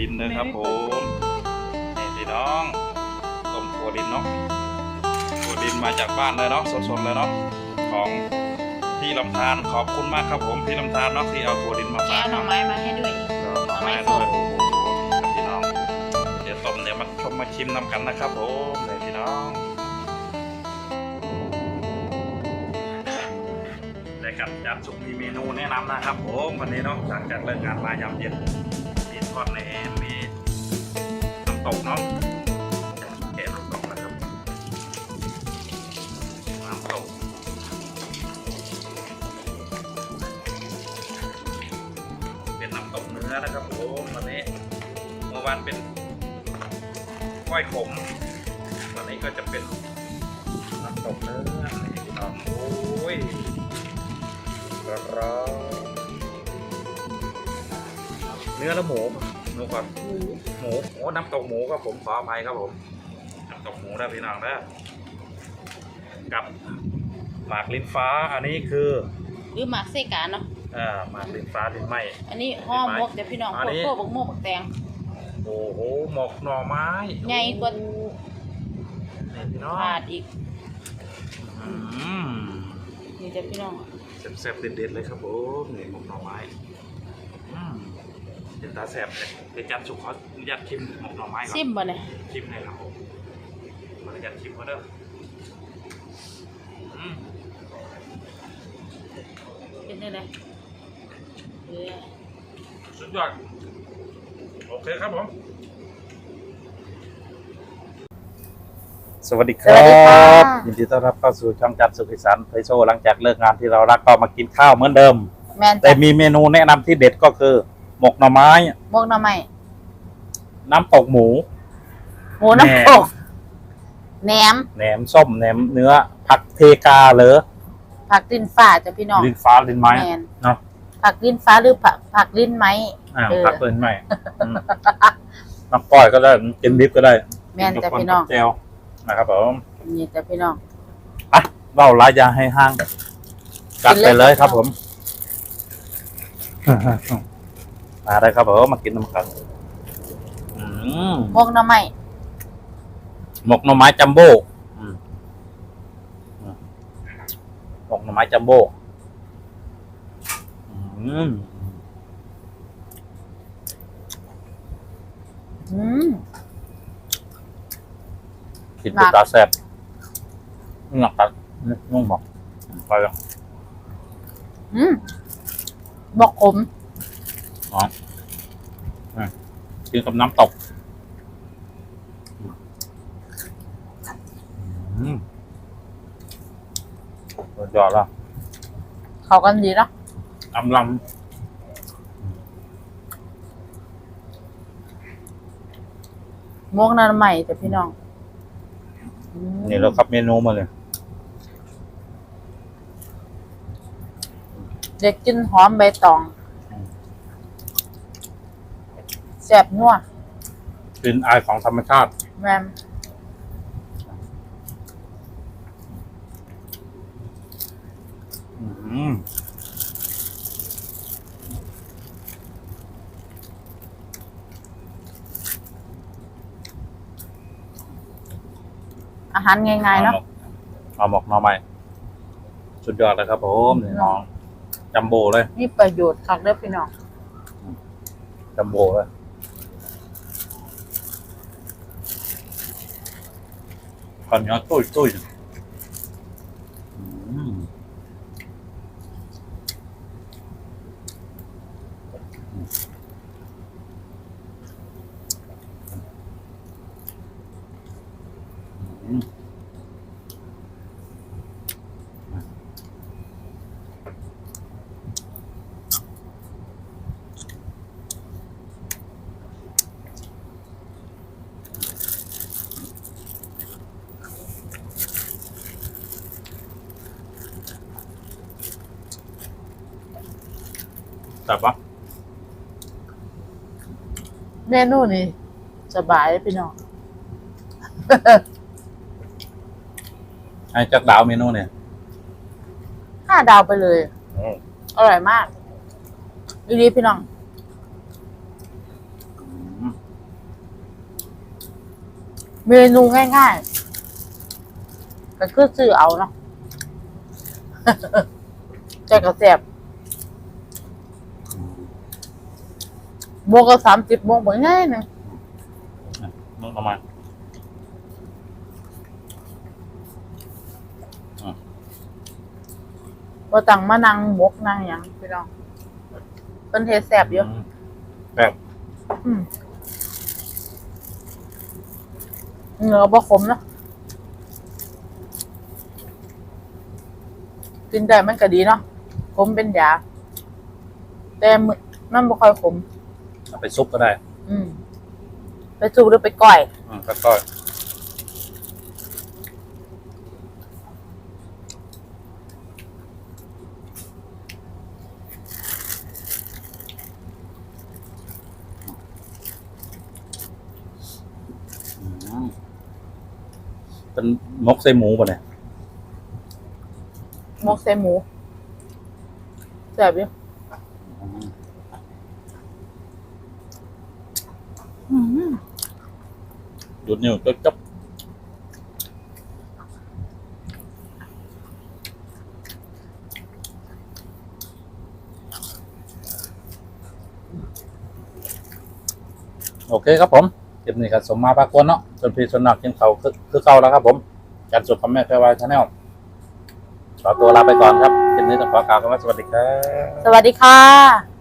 ดินนะครับผมนี่พี่น้องต้มถั่วดินเนาะถั่วดินมาจากบ้านเลยเนาะสดๆเลยเนาะของพี่ลำธารขอบคุณมากครับผมพี่ลำธารเนาะที่เอาถั่วดินมาแกฝากเอาหน่อไม้มาให้ด้วยหน่อไม้ด้วยโอ้โหพี่น้องเดี๋ยวต้มเดี๋ยวมาชมมาชิมน้ำกันนะครับผมนี่พี่น้องได้กับจานสุกมีเมนูแนะนำนะครับผมวันนี้เนาะหลังจากเลิกงานมายามเย็นมี ทอดแหนมมีน้ำตกเนาะแกะน้ำตกนะครับน้ำตกเป็นน้ำตกเนื้อนะครับผมวันนี้เมื่อวานเป็นก้อยขมวันนี้ก็จะเป็นน้ำตกเนื้อนี่พี่น้องโอ้ยร้อน นื้อและหมูหมูก่อนหมูโอ้น้ำตกหมูครับผมขออภัยครับผมน้ำตกหมูนะพี่น้องนะกับหมากลิ้นฟ้าอันนี้คือหรือหมักเสกาเนาะอ่าหมากลิ้นฟ้าลิ้นไหม อันนี้ห่อหมกเดี๋ยวพี่น้องอันโคนี้ โค่บักโมกบักแตงโอ้โหหมกหน่อไม้ใหญ่กว่านี่พี่น้องถาดอีกอืมนี่จะพี่น้องแซ่บๆเด็ดๆเลยครับผมนี่หมกหน่อไม้อืม เป็นตาแซ่บเลยเดี๋ยวจันสุขเขาอยากชิมหมกหน่อไม้ก่อนซิมบ่เนี่ยชิมเลยครับผมขออนุญาตชิมเขาเด้ออืมเป็นได้เลยเออสุดยอดโอเคครับผมสวัสดีคสวัรัสดีค่ะ บ ยินดีต้อนรับเข้าสู่ช่องจันทร์สุขิสันต์ไพโซหลังจากเลิกงานที่เรารักก็มากินข้าวเหมือนเดิม แมนแต่จ้ะมีเมนูแนะนำที่เด็ดก็คือ หมกหน่อไม้ หมกหน่อไม้น้ำตกหมู หมูน้ำตกแหนมแหนมส้มแหนมเนื้อ ผักเทกาเหรอผักลิ้นฟ้าจ้ะพี่น้องลิ้นฟ้าลิ้นไม้แมนเนาะผักลิ้นฟ้าหรือผักผักลิ้นไม้อ่าเออผักลิ้นไม้อืมน้ำก้อยก็ได้กินดิบก็ได้ แมนจ้ะพี่น้องกิกับเจลนะครับผมนี่จ้ะพี่น้องอะเล่าลายยาให้ห้างจัดไปเลยครับผม มาได้ครับผมมากินน้ำกันอืมหมกหน่อไม้หมกหน่อไม้จัมโบ้อืมอืมหมกหน่อไม้จัมโบ้อืมอืม กินตุ๊ตาแซ่บนี่หนักตัดนี่นุ่งบอกไปแล้วอืมบอกขม อ๋ออืมกินกับน้ำตกอืมสุดยอดแล้วเขากันดีเนาะอำลหมกหน่อไม้จ้ะพี่น้องอืมำนี่เราครับเมนูมาเลยเด็กกินหอมใบตองแซ่บนัวกลิ่นอายของธรรมชาติ แม่นอืมอาหารง่ายๆเนาะเอาหมกหน่อไม้สุดยอดเลยครับผมนี่น้องจัมโบ้เลย มีประโยชน์คักเด้อพี่น้องจัมโบ้เลย ข้าวเหนียวตุ้ยตุ้ย แต่ปะเมนูนี่สบายเลยพี่น้อง ไอ้จักดาวเมนูเนี่ยห้าดาวไปเลย อร่อยมากดีๆพี่น้องอืมเมนูง่ายๆก็คือซื้อเอาเนาะใจกระแสบ โมงก็สามสิบโมงบ่ง่ายหนึงมึงเอามาบ่ตังมานั่งหมกนั่งหยังพี่น้องเพิ่นเทแสบอยู่มแบบอืมเนื้อบ่ขมเนาะกินได้มันก็ดีเนาะขมเป็นยาแต่มึมันบ่ค่อยขมเอา ไปซุปก็ได้อืมไปสูบหรือไปก้อย อืมก็ก็อืมเป็นมกใส่หมูป่ะเนี่ยหมกใส่หมูแซ่บอยู่อืม ดูดนิ้วจบจับโอเคครับผมคลิปนี้ก็สมมาปากฏเนาะจนพี่สนักกินเขาคือคือเก่าแล้วครับผมการสุดคอมเมนต์แฟร์ไวชาแนลขอตัวลาไปก่อนครับคลิปนี้ต้องขอกล่าวคำว่าสวัสดีครับ สวัสดีค่ะ